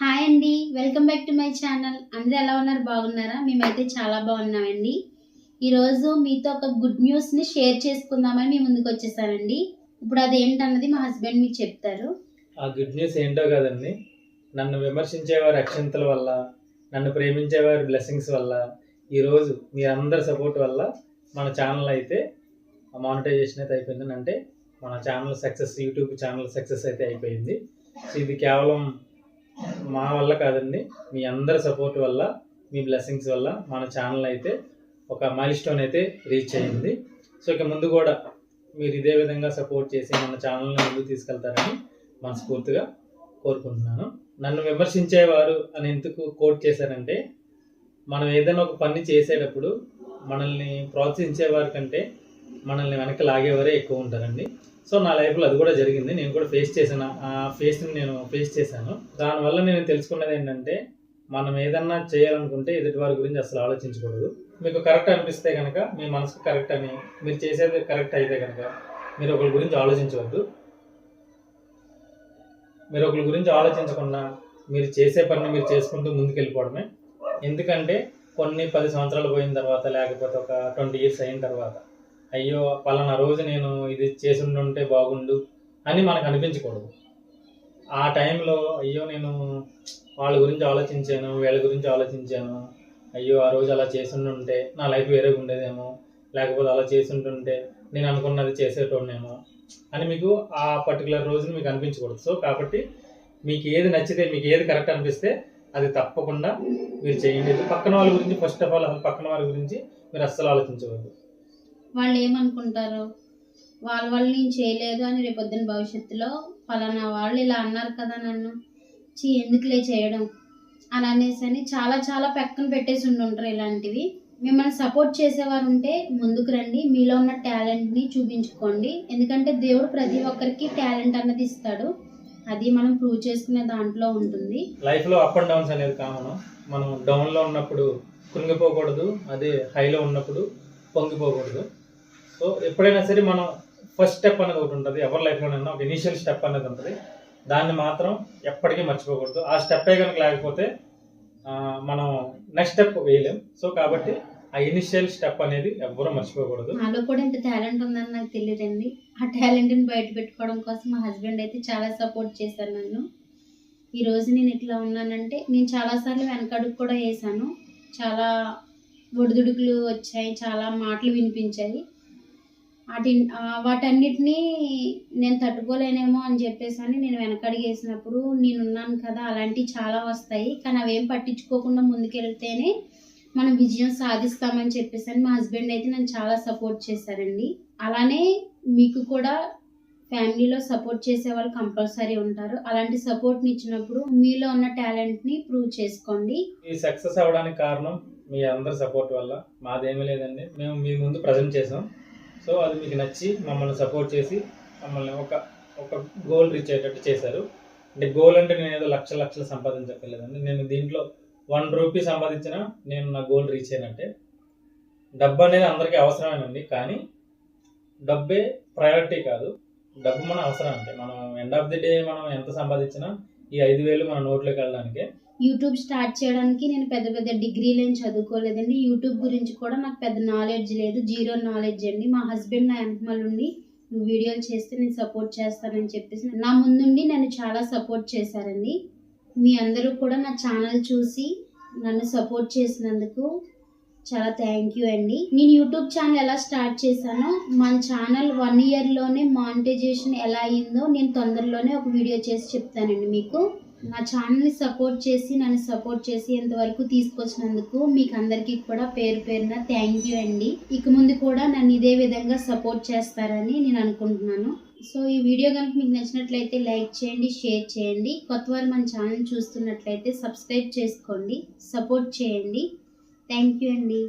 Hi అండి. Welcome back to my channel. అందరూ ఎలా ఉన్నారు? బాగున్నారా? మేమైతే చాలా బాగున్నామండి. ఈరోజు మీతో ఒక గుడ్ న్యూస్ని షేర్ చేసుకుందామని మేము ముందుకు వచ్చేసానండి. ఇప్పుడు అది ఏంటన్నది మా హస్బెండ్ మీకు చెప్తారు. ఆ గుడ్ న్యూస్ ఏంటో కదండి. నన్ను విమర్శించేవారు అక్షంతల వల్ల నన్ను ప్రేమించేవారు బ్లెస్సింగ్స్ వల్ల ఈరోజు మీ అందరి సపోర్ట్ వల్ల మన ఛానల్ అయితే మానిటైజేషన్ అయితే అయిపోయింది అంటే మన channel success YouTube channel success అయితే అయిపోయింది. సో ఇది కేవలం మా వల్ల కాదండి. మీ అందరి సపోర్ట్ వల్ల మీ బ్లెస్సింగ్స్ వల్ల మన ఛానల్ అయితే ఒక మైల్ స్టోన్ అయితే రీచ్ అయ్యింది సో ఇక ముందు కూడా మీరు ఇదే విధంగా సపోర్ట్ చేసి మన ఛానల్ని ముందుకు తీసుకెళ్తారని మనస్ఫూర్తిగా కోరుకుంటున్నాను. నన్ను విమర్శించేవారు అని ఎందుకు కోట్ చేశారంటే మనం ఏదైనా ఒక పని చేసేటప్పుడు మనల్ని ప్రోత్సహించేవారి కంటే మనల్ని వెనక్కి లాగేవారే ఎక్కువ ఉంటారండి. సో నా లైఫ్లో అది కూడా జరిగింది. నేను కూడా ఫేస్ చేశాను. ఆ ఫేస్ని నేను ఫేస్ చేశాను. దానివల్ల నేను తెలుసుకున్నది ఏంటంటే మనం ఏదన్నా చేయాలనుకుంటే ఎదుటి వారి గురించి అసలు ఆలోచించకూడదు. మీకు కరెక్ట్ అనిపిస్తే కనుక మీ మనసుకు కరెక్ట్ అని మీరు చేసేది కరెక్ట్ అయితే కనుక మీరు ఒకరి గురించి ఆలోచించవద్దు. మీరు ఒకరి గురించి ఆలోచించకుండా మీరు చేసే పనిని మీరు చేసుకుంటూ ముందుకెళ్ళిపోవడమే. ఎందుకంటే కొన్ని పది సంవత్సరాలు పోయిన తర్వాత లేకపోతే ఒక ట్వంటీ ఇయర్స్ అయిన తర్వాత అయ్యో పలానా రోజు నేను ఇది చేసి ఉంటే బాగుండు అని మనకు అనిపించకూడదు. ఆ టైంలో అయ్యో నేను వాళ్ళ గురించి ఆలోచించాను వీళ్ళ గురించి ఆలోచించాను అయ్యో ఆ రోజు అలా చేసి ఉంటే నా లైఫ్ వేరేగా ఉండేదేమో లేకపోతే అలా చేసి నేను అనుకున్నది చేసేటోనేమో అని మీకు ఆ పర్టికులర్ రోజుని మీకు అనిపించకూడదు. సో కాబట్టి మీకు ఏది నచ్చితే మీకు ఏది కరెక్ట్ అనిపిస్తే అది తప్పకుండా మీరు చేయండి. పక్కన వాళ్ళ గురించి ఫస్ట్ ఆఫ్ ఆల్ అసలు పక్కన వాళ్ళ గురించి మీరు అస్సలు ఆలోచించవద్దు. వాళ్ళు ఏమనుకుంటారు వాళ్ళ వల్ల నేను చేయలేదు అని రేపొద్దున భవిష్యత్తులో ఫలానా వాళ్ళు ఇలా అన్నారు కదా నన్ను. చీ ఎందుకులే చేయడం? అని అనేసి అని చాలా చాలా పక్కన పెట్టేసి ఉండుంటారు ఇలాంటివి. మిమ్మల్ని సపోర్ట్ చేసేవారు ఉంటే ముందుకు రండి మీలో ఉన్న టాలెంట్ని చూపించుకోండి. ఎందుకంటే దేవుడు ప్రతి ఒక్కరికి టాలెంట్ అన్నది ఇస్తాడు. అది మనం ప్రూవ్ చేసుకునే దాంట్లో ఉంటుంది. లైఫ్లో అప్ అండ్ డౌన్స్ అనేది కామన్. మనం డౌన్లో ఉన్నప్పుడు కృంగిపోకూడదు అదే హైలో ఉన్నప్పుడు పొంగిపోకూడదు. సో ఎప్పుడైనా సరే మనం ఫస్ట్ స్టెప్ అనేది ఒకటి ఉంటుంది. ఎవరి లైఫ్లోనైనా ఒక ఇనీషియల్ స్టెప్ అనేది ఉంటుంది. దాన్ని మాత్రం ఎప్పటికీ మర్చిపోకూడదు. ఆ స్టెప్పే కనుక లేకపోతే మనం నెక్స్ట్ స్టెప్ వేయలేం. సో కాబట్టి ఆ ఇనిషియల్ స్టెప్ అనేది ఎవ్వరూ మర్చిపోకూడదు. నాలో కూడా ఇంత టాలెంట్ ఉందని నాకు తెలియదండి. ఆ టాలెంట్ని బయట పెట్టుకోవడం కోసం మా హస్బెండ్ అయితే చాలా సపోర్ట్ చేశారు నన్ను. ఈ రోజు నేను ఇట్లా ఉన్నానంటే నేను చాలాసార్లు వెనకడుగు కూడా వేసాను చాలా ఒడిదుడుకులు వచ్చాయి. చాలా మాటలు వినిపించాయి. వాటి వాటన్నిటినీ నేను తట్టుకోలేనేమో అని చెప్పేసి అని నేను వెనకడిగేసినప్పుడు నేనున్నాను కదా అలాంటివి చాలా వస్తాయి. కానీ అవేం పట్టించుకోకుండా ముందుకెళ్తేనే మనం విజయం సాధిస్తామని చెప్పేసి అని మా హస్బెండ్ అయితే నన్ను చాలా సపోర్ట్ చేశారండి. అలానే మీకు కూడా ఫ్యామిలీలో సపోర్ట్ చేసే వాళ్ళు కంపల్సరీ ఉంటారు. అలాంటి సపోర్ట్ని ఇచ్చినప్పుడు మీలో ఉన్న టాలెంట్ని ప్రూవ్ చేసుకోండి. ఈ సక్సెస్ అవ్వడానికి కారణం మీ అందరి సపోర్ట్ వల్ల. మాదేమీ లేదండి. మేము మీ ముందు ప్రజెంట్ చేసాం. సో అది మీకు నచ్చి మమ్మల్ని సపోర్ట్ చేసి మమ్మల్ని ఒక ఒక గోల్ రీచ్ అయ్యేటట్టు చేశారు. అంటే గోల్ అంటే నేను ఏదో లక్ష లక్షలు సంపాదించక్కర్లేదండి. నేను దీంట్లో వన్ రూపీ సంపాదించినా నేను నా గోల్ రీచ్ అయినట్టే. డబ్బు అనేది అందరికీ అవసరమేనండి కానీ డబ్బే ప్రయారిటీ కాదు. డబ్బు మన అవసరం అంటే మనం ఎండ్ ఆఫ్ ది డే మనం ఎంత సంపాదించినా ఈ ఐదు వేలు మన నోట్లోకి వెళ్ళడానికే యూట్యూబ్ స్టార్ట్ చేయడానికి నేను పెద్ద పెద్ద డిగ్రీలు ఏం చదువుకోలేదండి. యూట్యూబ్ గురించి కూడా నాకు పెద్ద నాలెడ్జ్ లేదు జీరో నాలెడ్జ్ అండి. మా హస్బెండ్ నా వెనకమాల ఉండి నువ్వు వీడియోలు చేస్తే నేను సపోర్ట్ చేస్తానని చెప్పేసి నా ముందుండి నన్ను చాలా సపోర్ట్ చేశారండి. మీ అందరూ కూడా నా ఛానల్ చూసి నన్ను సపోర్ట్ చేసినందుకు చాలా థ్యాంక్ యూ అండి. నేను యూట్యూబ్ ఛానల్ ఎలా స్టార్ట్ చేశానో మన ఛానల్ వన్ ఇయర్లోనే మానిటైజేషన్ ఎలా అయిందో నేను తొందరలోనే ఒక వీడియో చేసి చెప్తానండి మీకు. నా ఛానల్ని సపోర్ట్ చేసి నన్ను సపోర్ట్ చేసి ఇంతవరకు తీసుకొచ్చినందుకు మీకు అందరికీ కూడా పేరు పేరున థ్యాంక్ యూ అండి. ఇక ముందు కూడా నన్ను ఇదే విధంగా సపోర్ట్ చేస్తారని నేను అనుకుంటున్నాను. సో ఈ వీడియో కనుక మీకు నచ్చినట్లయితే లైక్ చేయండి షేర్ చేయండి. కొత్త వారు మన ఛానల్ చూస్తున్నట్లయితే సబ్స్క్రైబ్ చేసుకోండి సపోర్ట్ చేయండి. థ్యాంక్ యూ అండి.